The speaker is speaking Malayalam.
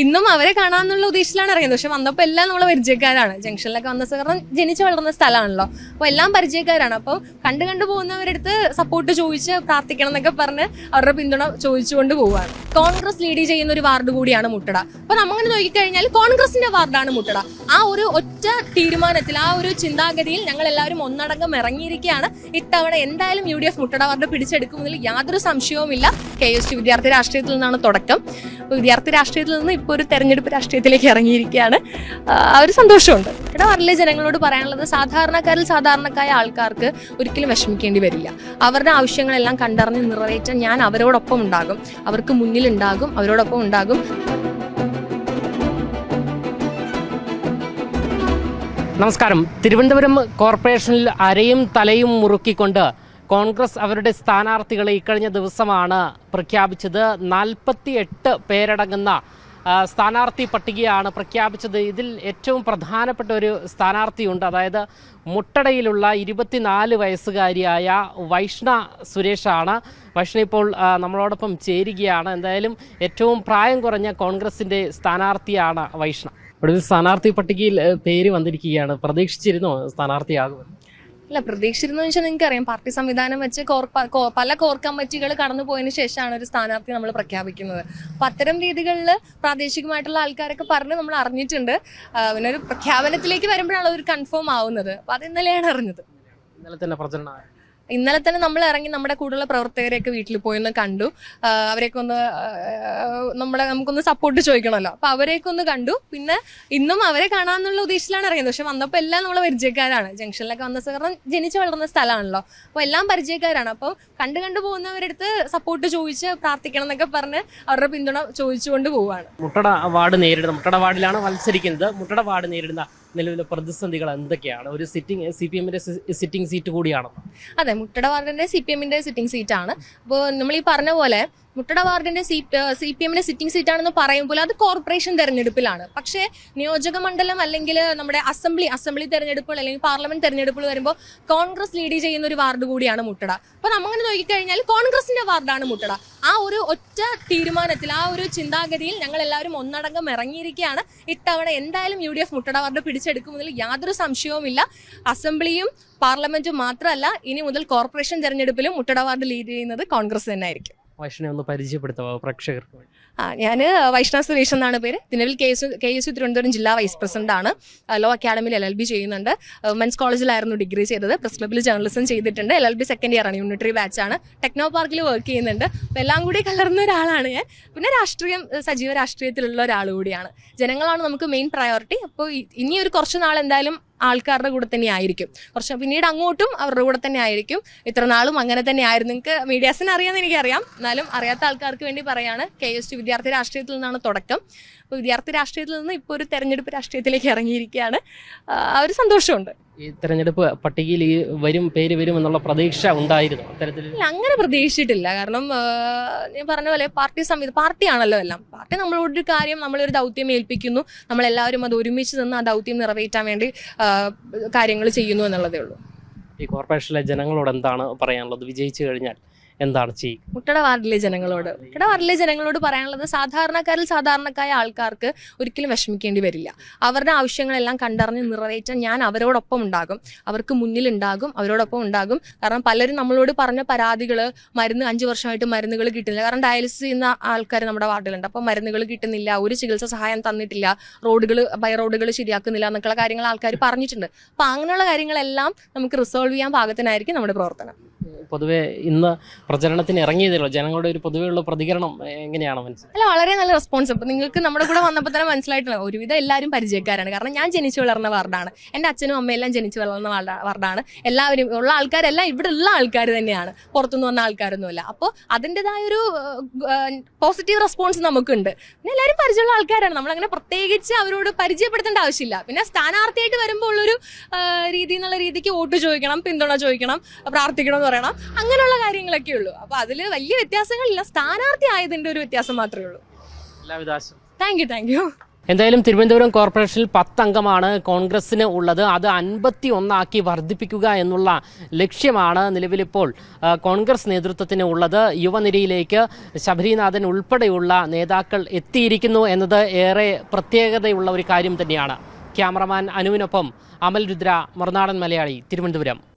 ഇന്നും അവരെ കാണാന്നുള്ള ഉദ്ദേശത്തിലാണ് ഇറങ്ങിയത്. പക്ഷെ വന്നപ്പോൾ എല്ലാം നമ്മളെ പരിചയക്കാരാണ്. ജംഗ്ഷനിലൊക്കെ വന്ന കാരണം ജനിച്ചു വളർന്ന സ്ഥലമാണല്ലോ. അപ്പോൾ എല്ലാം പരിചയക്കാരാണ്. അപ്പോൾ കണ്ടു കണ്ടു പോകുന്നവരടുത്ത് സപ്പോർട്ട് ചോദിച്ച് പ്രാർത്ഥിക്കണം എന്നൊക്കെ പറഞ്ഞ് അവരുടെ പിന്തുണ ചോദിച്ചുകൊണ്ട് പോവുകയാണ്. കോൺഗ്രസ് ലീഡ് ചെയ്യുന്ന ഒരു വാർഡ് കൂടിയാണ് മുട്ടട. അപ്പോൾ നമ്മങ്ങനെ നോക്കിക്കഴിഞ്ഞാൽ കോൺഗ്രസിന്റെ വാർഡാണ് മുട്ടട. ആ ഒരു ഒറ്റ തീരുമാനത്തിൽ ആ ഒരു ചിന്താഗതിയിൽ ഞങ്ങൾ എല്ലാവരും ഒന്നടങ്കം ഇറങ്ങിയിരിക്കുകയാണ്. ഇത്തവണ എന്തായാലും U D F Muttada ward പിടിച്ചെടുക്കുമെങ്കിൽ യാതൊരു സംശയവുമില്ല. കെ എസ് ടി വിദ്യാർത്ഥി രാഷ്ട്രീയത്തിൽ നിന്നാണ് തുടക്കം. വിദ്യാർത്ഥി രാഷ്ട്രീയത്തിൽ നിന്ന് ഇപ്പോൾ ഒരു തെരഞ്ഞെടുപ്പ് രാഷ്ട്രീയത്തിലേക്ക് ഇറങ്ങിയിരിക്കുകയാണ്. ആ, ആ ഒരു സന്തോഷമുണ്ട്. ഇവിടെ വരലെ ജനങ്ങളോട് പറയാനുള്ളത് സാധാരണക്കാരിൽ സാധാരണക്കായ ആൾക്കാർക്ക് ഒരിക്കലും വിഷമിക്കേണ്ടി വരില്ല. അവരുടെ ആവശ്യങ്ങളെല്ലാം കണ്ടറിഞ്ഞ് നിറവേറ്റാൻ ഞാൻ അവരോടൊപ്പം ഉണ്ടാകും. അവർക്ക് മുന്നിലുണ്ടാകും അവരോടൊപ്പം ഉണ്ടാകും. നമസ്കാരം. തിരുവനന്തപുരം കോർപ്പറേഷനിൽ അരയും തലയും മുറുക്കിക്കൊണ്ട് കോൺഗ്രസ് അവരുടെ സ്ഥാനാർത്ഥികളെ ഇക്കഴിഞ്ഞ ദിവസമാണ് പ്രഖ്യാപിച്ചത്. നാൽപ്പത്തി എട്ട് പേരടങ്ങുന്ന സ്ഥാനാർത്ഥി പട്ടികയാണ് പ്രഖ്യാപിച്ചത്. ഇതിൽ ഏറ്റവും പ്രധാനപ്പെട്ട ഒരു സ്ഥാനാർത്ഥിയുണ്ട്. അതായത് മുട്ടടയിലുള്ള ഇരുപത്തിനാല് വയസ്സുകാരിയായ വൈഷ്ണ സുരേഷാണ്. വൈഷ്ണ ഇപ്പോൾ നമ്മളോടൊപ്പം ചേരുകയാണ്. എന്തായാലും ഏറ്റവും പ്രായം കുറഞ്ഞ കോൺഗ്രസിന്റെ സ്ഥാനാർത്ഥിയാണ് വൈഷ്ണ. ഒടുവിൽ സ്ഥാനാർത്ഥി പട്ടികയിൽ പേര് വന്നിരിക്കുകയാണ്. പ്രതീക്ഷിച്ചിരുന്നോ സ്ഥാനാർത്ഥിയാകുമെന്ന് അല്ല പ്രതീക്ഷിച്ചിരുന്നു വെച്ചാൽ നിങ്ങൾക്ക് അറിയാം പാർട്ടി സംവിധാനം വെച്ച് പല കോർ കമ്മിറ്റികൾ കടന്നു പോയതിനു ശേഷമാണ് ഒരു സ്ഥാനാർത്ഥി നമ്മൾ പ്രഖ്യാപിക്കുന്നത്. അപ്പൊ അത്തരം രീതികളിൽ പ്രാദേശികമായിട്ടുള്ള ആൾക്കാരൊക്കെ പറഞ്ഞ് നമ്മൾ അറിഞ്ഞിട്ടുണ്ട്. പിന്നെ ഒരു പ്രഖ്യാപനത്തിലേക്ക് വരുമ്പോഴാണ് ഒരു കൺഫേം ആവുന്നത്. അപ്പൊ അത് ഇന്നലെയാണ് അറിഞ്ഞത്. ഇന്നലെ തന്നെ പ്രചരണം ഇന്നലെ തന്നെ നമ്മൾ ഇറങ്ങി നമ്മുടെ കൂടെയുള്ള പ്രവർത്തകരെയൊക്കെ വീട്ടിൽ പോയി ഒന്ന് കണ്ടു. അവരെയൊക്കെ ഒന്ന് നമ്മളെ നമുക്കൊന്ന് സപ്പോർട്ട് ചോദിക്കണമല്ലോ. അപ്പൊ അവരെയൊക്കെ ഒന്ന് കണ്ടു. പിന്നെ ഇന്നും അവരെ കാണാന്നുള്ള ഉദ്ദേശത്തിലാണ് ഇറങ്ങിയത്. പക്ഷെ വന്നപ്പോൾ എല്ലാം നമ്മളെ പരിചയക്കാരാണ്. ജംഗ്ഷനിലൊക്കെ വന്ന കാരണം ജനിച്ചു വളർന്ന സ്ഥലമാണല്ലോ. അപ്പോൾ എല്ലാം പരിചയക്കാരാണ്. അപ്പോൾ കണ്ടു കണ്ടു പോകുന്നവരടുത്ത് സപ്പോർട്ട് ചോദിച്ച് പ്രാർത്ഥിക്കണം എന്നൊക്കെ പറഞ്ഞ് അവരുടെ പിന്തുണ ചോദിച്ചുകൊണ്ട് പോവുകയാണ്. മുട്ടട വാർഡ് നേരിടുന്ന മുട്ടട വാർഡിലാണ് മത്സരിക്കുന്നത്. മുട്ടട വാർഡ് നേരിടുന്ന നിലവിലെ പ്രതിസന്ധികൾ എന്തൊക്കെയാണ്? ഒരു സിറ്റിംഗ് സി പി എമ്മിന്റെ സിറ്റിംഗ് സീറ്റ് കൂടിയാണ് അതെ മുട്ടട വാർഡിന്റെ സി പി എമ്മിന്റെ സിറ്റിംഗ് സീറ്റാണ് അപ്പോൾ നമ്മൾ ഈ പറഞ്ഞ പോലെ മുട്ടട വാർഡിന്റെ സി സി പി എമ്മിന്റെ സിറ്റിംഗ് സീറ്റ് ആണെന്ന് പറയുമ്പോൾ അത് കോർപ്പറേഷൻ തെരഞ്ഞെടുപ്പിലാണ്. പക്ഷേ നിയോജക മണ്ഡലം അല്ലെങ്കിൽ നമ്മുടെ അസംബ്ലി അസംബ്ലി തെരഞ്ഞെടുപ്പുകൾ അല്ലെങ്കിൽ പാർലമെന്റ് തെരഞ്ഞെടുപ്പുകൾ വരുമ്പോൾ കോൺഗ്രസ് ലീഡ് ചെയ്യുന്ന ഒരു വാർഡ് കൂടിയാണ് മുട്ടട. അപ്പൊ നമ്മങ്ങനെ നോക്കിക്കഴിഞ്ഞാൽ കോൺഗ്രസിന്റെ വാർഡാണ് മുട്ടട. ആ ഒരു ഒറ്റ തീരുമാനത്തിൽ ആ ഒരു ചിന്താഗതിയിൽ ഞങ്ങൾ എല്ലാവരും ഒന്നടങ്കം ഇറങ്ങിയിരിക്കുകയാണ്. ഇത്തവണ എന്തായാലും U D F Muttada ward പിടിച്ചെടുക്കുമെന്നതിൽ യാതൊരു സംശയവുമില്ല. അസംബ്ലിയും പാർലമെന്റും മാത്രമല്ല ഇനി മുതൽ കോർപ്പറേഷൻ തെരഞ്ഞെടുപ്പിലും മുട്ടട വാർഡ് ലീഡ് ചെയ്യുന്നത് കോൺഗ്രസ് തന്നെ ആയിരിക്കും വൈഷ്ണയെ ഒന്ന് പരിചയപ്പെടുത്തുക പ്രേക്ഷകർക്ക് ആ ഞാൻ വൈഷ്ണവ് സുരേഷ് എന്നാണ് പേര്. നിലവിൽ K S K S Thiruvananthapuram ജില്ലാ വൈസ് പ്രസിഡന്റ് ആണ് ലോ അക്കാഡമിയിൽ എൽ എൽ ബി ചെയ്യുന്നുണ്ട്. വുമൻസ് കോളേജിലായിരുന്നു ഡിഗ്രി ചെയ്തത്. പ്രസ് ക്ലബിൽ ജേർണലിസം ചെയ്തിട്ടുണ്ട്. L L B second year ആണ്. യൂണിറ്ററി ബാച്ച് ആണ്. ടെക്നോ പാർക്കിൽ വർക്ക് ചെയ്യുന്നുണ്ട്. അപ്പം എല്ലാം കൂടി കലർന്ന ഒരാളാണ് ഞാൻ. പിന്നെ രാഷ്ട്രീയം സജീവ രാഷ്ട്രീയത്തിലുള്ള ഒരാൾ കൂടിയാണ്. ജനങ്ങളാണ് നമുക്ക് മെയിൻ പ്രയോറിറ്റി അപ്പോൾ ഇനി ഒരു കുറച്ച് നാൾ എന്തായാലും ആൾക്കാരുടെ കൂടെ തന്നെ ആയിരിക്കും. കുറച്ച് പിന്നീട് അങ്ങോട്ടും അവരുടെ കൂടെ തന്നെ ആയിരിക്കും. ഇത്ര നാളും അങ്ങനെ തന്നെ ആയിരുന്നു. നിങ്ങൾക്ക് മീഡിയാസിനെ അറിയാമെന്ന് എനിക്കറിയാം. എന്നാലും അറിയാത്ത ആൾക്കാർക്ക് വേണ്ടി പറയാണ്. കെ എസ് ടി വിദ്യാർത്ഥി രാഷ്ട്രീയത്തിൽ നിന്നാണ് തുടക്കം. അപ്പോൾ വിദ്യാർത്ഥി രാഷ്ട്രീയത്തിൽ നിന്ന് ഇപ്പോൾ ഒരു തെരഞ്ഞെടുപ്പ് രാഷ്ട്രീയത്തിലേക്ക് ഇറങ്ങിയിരിക്കുകയാണ്. ആ, ഒരു സന്തോഷമുണ്ട്. ഈ തെരഞ്ഞെടുപ്പ് പട്ടികയിൽ ഈ വരും പേര് വരും എന്നുള്ള പ്രതീക്ഷ ഉണ്ടായിരുന്നു അത്തരത്തിൽ? അങ്ങനെ പ്രതീക്ഷിച്ചിട്ടില്ല. കാരണം ഞാൻ പറഞ്ഞ പോലെ പാർട്ടി സംവിധാനം പാർട്ടിയാണല്ലോ എല്ലാം. പാർട്ടി നമ്മളോട് ഒരു കാര്യം നമ്മളൊരു ദൗത്യം ഏൽപ്പിക്കുന്നു. നമ്മളെല്ലാവരും അത് ഒരുമിച്ച് നിന്ന് ആ ദൗത്യം നിറവേറ്റാൻ വേണ്ടി കാര്യങ്ങൾ ചെയ്യുന്നു എന്നുള്ളതേ ഉള്ളൂ. ഈ കോർപ്പറേഷനിലെ ജനങ്ങളോട് എന്താണ് പറയാനുള്ളത്? വിജയിച്ചു കഴിഞ്ഞാൽ എന്താണ് ചെയ്യുക മുട്ടട വാർഡിലെ ജനങ്ങളോട്. മുട്ടട വാർഡിലെ ജനങ്ങളോട് പറയാനുള്ളത് സാധാരണക്കാരിൽ സാധാരണക്കായ ആൾക്കാർക്ക് ഒരിക്കലും വിഷമിക്കേണ്ടി വരില്ല. അവരുടെ ആവശ്യങ്ങളെല്ലാം കണ്ടറിഞ്ഞ് നിറവേറ്റാൻ ഞാൻ അവരോടൊപ്പം ഉണ്ടാകും. അവർക്ക് മുന്നിൽ ഉണ്ടാകും അവരോടൊപ്പം ഉണ്ടാകും. കാരണം പലരും നമ്മളോട് പറഞ്ഞ പരാതികൾ മരുന്ന് അഞ്ച് വർഷമായിട്ട് മരുന്നുകൾ കിട്ടുന്നില്ല. കാരണം ഡയാലിസിസ് ചെയ്യുന്ന ആൾക്കാർ നമ്മുടെ വാർഡിലുണ്ട്. അപ്പോൾ മരുന്നുകൾ കിട്ടുന്നില്ല ഒരു ചികിത്സ സഹായം തന്നിട്ടില്ല റോഡുകൾ ബൈ റോഡുകൾ ശരിയാക്കുന്നില്ല എന്നൊക്കെയുള്ള കാര്യങ്ങൾ ആൾക്കാർ പറഞ്ഞിട്ടുണ്ട്. അപ്പോൾ അങ്ങനെയുള്ള കാര്യങ്ങളെല്ലാം നമുക്ക് റിസോൾവ് ചെയ്യാൻ പാകത്തിനായിരിക്കും നമ്മുടെ പ്രവർത്തനം. പൊതുവെ ഇന്ന് പ്രചരണത്തിന് ഇറങ്ങിയതല്ലോ ജനങ്ങളുടെ ഒരു പൊതുവെയുള്ള പ്രതികരണം എങ്ങനെയാണ് മനസ്സിലായത്? അല്ല വളരെ നല്ല റെസ്പോൺസ് അപ്പൊ നിങ്ങൾക്ക് നമ്മുടെ കൂടെ വന്നപ്പോൾ തന്നെ മനസ്സിലായിട്ടില്ല ഒരുവിധം എല്ലാവരും പരിചയക്കാരാണ്. കാരണം ഞാൻ ജനിച്ചു വളർന്ന വാർഡാണ്. എന്റെ അച്ഛനും അമ്മയെല്ലാം ജനിച്ചു വളർന്ന വാർഡാണ്. എല്ലാവരും ഉള്ള ആൾക്കാരെല്ലാം ഇവിടെ ഉള്ള ആൾക്കാർ തന്നെയാണ്. പുറത്തുനിന്ന് വന്ന ആൾക്കാരൊന്നുമില്ല. അപ്പോൾ അതിന്റെതായ ഒരു പോസിറ്റീവ് റെസ്പോൺസ് നമുക്കുണ്ട്. പിന്നെ എല്ലാവരും പരിചയമുള്ള ആൾക്കാരാണ്. നമ്മളങ്ങനെ പ്രത്യേകിച്ച് അവരോട് പരിചയപ്പെടുത്തേണ്ട ആവശ്യമില്ല. പിന്നെ സ്ഥാനാർത്ഥിയായിട്ട് വരുമ്പോൾ ഉള്ളൊരു രീതി എന്നുള്ള രീതിക്ക് വോട്ട് ചോദിക്കണം പിന്തുണ ചോദിക്കണം പ്രാർത്ഥിക്കണം പറയണം. അങ്ങനെയുള്ള കാര്യങ്ങളൊക്കെ ഉള്ളൂ. അപ്പൊ അതിൽ വലിയ വ്യത്യാസങ്ങളില്ല. സ്ഥാനാർത്ഥി ആയതിന്റെ ഒരു വ്യത്യാസം മാത്രമേ ഉള്ളൂ. എല്ലാവിധ താങ്ക് യു താങ്ക് യു എന്തായാലും തിരുവനന്തപുരം കോർപ്പറേഷനിൽ പത്തംഗമാണ് കോൺഗ്രസിന് ഉള്ളത്. അത് അൻപത്തി ഒന്നാക്കി വർദ്ധിപ്പിക്കുക എന്നുള്ള ലക്ഷ്യമാണ് നിലവിലിപ്പോൾ കോൺഗ്രസ് നേതൃത്വത്തിന് ഉള്ളത്. യുവനിരയിലേക്ക് ശബരിനാഥൻ ഉൾപ്പെടെയുള്ള നേതാക്കൾ എത്തിയിരിക്കുന്നു എന്നത് ഏറെ പ്രത്യേകതയുള്ള ഒരു കാര്യം തന്നെയാണ്. ക്യാമറമാൻ അനുവിനൊപ്പം അമൽ രുദ്ര മറുനാടൻ മലയാളി തിരുവനന്തപുരം.